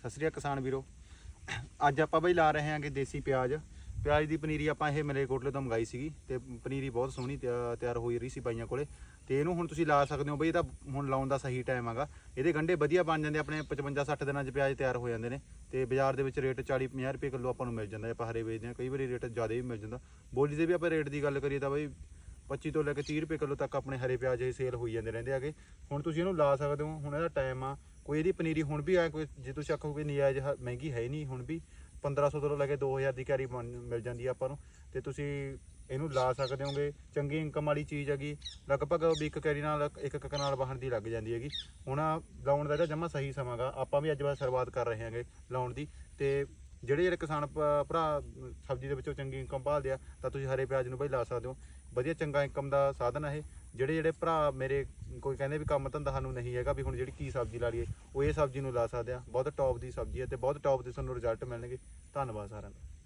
ਸਤਿ ਸ੍ਰੀ ਅਕਾਲ ਕਿਸਾਨ ਵੀਰੋ। ਅੱਜ ਆਪਾਂ ਬਈ ਲਾ ਰਹੇ ਹਾਂਗੇ ਦੇਸੀ ਪਿਆਜ਼। ਪਿਆਜ਼ ਦੀ ਪਨੀਰੀ ਆਪਾਂ ਇਹ ਮਲੇਕੋਟਲੇ ਤੋਂ ਮੰਗਾਈ ਸੀਗੀ ਤੇ ਪਨੀਰੀ ਬਹੁਤ ਸੋਹਣੀ ਤਿਆ- ਤਿਆਰ ਹੋਈ ਰਹੀ ਸੀ ਬਾਈਆਂ ਕੋਲੇ। ਤੇ ਇਹਨੂੰ ਹੁਣ ਤੁਸੀਂ ਲਾ ਸਕਦੇ ਹੋ ਬਈ ਇਹਦਾ ਹੁਣ ਲਾਉਣ ਦਾ ਸਹੀ ਟਾਈਮ ਹੈਗਾ। ਇਹਦੇ ਗੰਢੇ ਵਧੀਆ ਬਣ ਜਾਂਦੇ ਆਪਣੇ 55 60 ਦਿਨਾਂ 'ਚ ਪਿਆਜ਼ ਤਿਆਰ ਹੋ ਜਾਂਦੇ ਨੇ। ਤੇ ਬਾਜ਼ਾਰ ਦੇ ਵਿੱਚ ਰੇਟ 40 50 ਰੁਪਏ ਕਿਲੋ ਆਪਾਂ ਨੂੰ ਮਿਲ ਜਾਂਦਾ ਆਪਾਂ ਹਰੇ ਵੇਚਦੇ ਹਾਂ, ਕਈ ਵਾਰੀ ਰੇਟ ਜ਼ਿਆਦਾ ਵੀ ਮਿਲ ਜਾਂਦਾ। ਬੋਲੀ ਦੇ ਵੀ ਆਪਾਂ ਰੇਟ ਦੀ ਗੱਲ ਕਰੀਏ ਤਾਂ ਬਈ 25 ਤੋਂ ਲੈ ਕੇ 30 ਰੁਪਏ ਕਿਲੋ ਤੱਕ ਆਪਣੇ ਹਰੇ ਪਿਆਜ਼ ਇਹ ਸੇਲ ਹੋਈ ਜਾਂਦੇ ਰਹਿੰਦੇ ਹੈਗੇ। ਹੁਣ ਤੁਸੀਂ ਇਹਨੂੰ ਲਾ ਸਕਦੇ ਹੋ, ਹੁਣ ਇਹਦਾ ਟਾਈਮ ਆ ਕੋਈ ਇਹਦੀ ਪਨੀਰੀ ਹੁਣ ਵੀ ਆ ਕੋਈ ਜੇ ਤੁਸੀਂ ਆਖੋਗੇ ਨਜਾਇਜ਼ ਹ- ਮਹਿੰਗੀ ਹੈ ਨਹੀਂ ਹੁਣ ਵੀ 1500 ਤੋਂ ਲੈ ਕੇ 2000 ਦੀ ਕੈਰੀ ਬਣ- ਮਿਲ ਜਾਂਦੀ ਆ ਆਪਾਂ ਨੂੰ, ਤੇ ਤੁਸੀਂ ਇਹਨੂੰ ਲਾ ਸਕਦੇ ਹੋਗੇ, ਚੰਗੀ ਇਨਕਮ ਵਾਲੀ ਚੀਜ਼ ਹੈਗੀ, ਲਗਭਗ ਵੀ ਇੱਕ ਕੈਰੀ ਨਾਲ, ਇੱਕ ਇੱਕ ਕਨਾਲ ਵਾਹਣ ਦੀ ਲੱਗ ਜਾਂਦੀ ਹੈਗੀ। ਹੁਣ ਲਾਉਣ ਦਾ ਇਹਦਾ ਜਮਾ ਸਹੀ ਸਮਾਂ ਗਾ, ਆਪਾਂ ਵੀ ਅੱਜ ਬਾਅਦ ਸ਼ੁਰੂਆਤ ਕਰ ਰਹੇ ਹਾਂਗੇ ਲਾਉਣ ਦੀ, ਤੇ ਜਿਹੜੇ ਜਿਹੜੇ ਕਿਸਾਨ ਭ- ਭਰਾ ਸਬਜ਼ੀ ਦੇ ਵਿੱਚੋਂ ਚੰਗੀ ਇਨਕਮ ਭਾਲਦੇ ਆ, ਤਾਂ ਤੁਸੀਂ ਹਰੇ ਪਿਆਜ਼ ਨੂੰ ਬਈ ਲਾ ਸਕਦੇ ਹੋ। ਵਧੀਆ ਚੰਗਾ ਇਨਕਮ ਦਾ ਸਾਧਨ ਆ ਇਹ। ਜਿਹੜੇ ਜਿਹੜੇ ਭਰਾ ਮੇਰੇ ਕੋਈ ਕਹਿੰਦੇ ਵੀ ਕੰਮ ਧੰਦਾ ਸਾਨੂੰ ਨਹੀਂ ਹੈਗਾ ਵੀ ਹੁਣ ਜਿਹੜੀ ਕੀ ਸਬਜ਼ੀ ਲਾ ਲਈਏ, ਉਹ ਇਹ ਸਬਜ਼ੀ ਨੂੰ ਲਾ ਸਕਦੇ ਆ। ਬਹੁਤ ਟੌਪ ਦੀ ਸਬਜ਼ੀ ਹੈ ਤੇ ਬਹੁਤ ਟੌਪ ਦੇ ਸਾਨੂੰ ਰਿਜ਼ਲਟ ਮਿਲਣਗੇ। ਧੰਨਵਾਦ ਸਾਰਿਆਂ ਦਾ।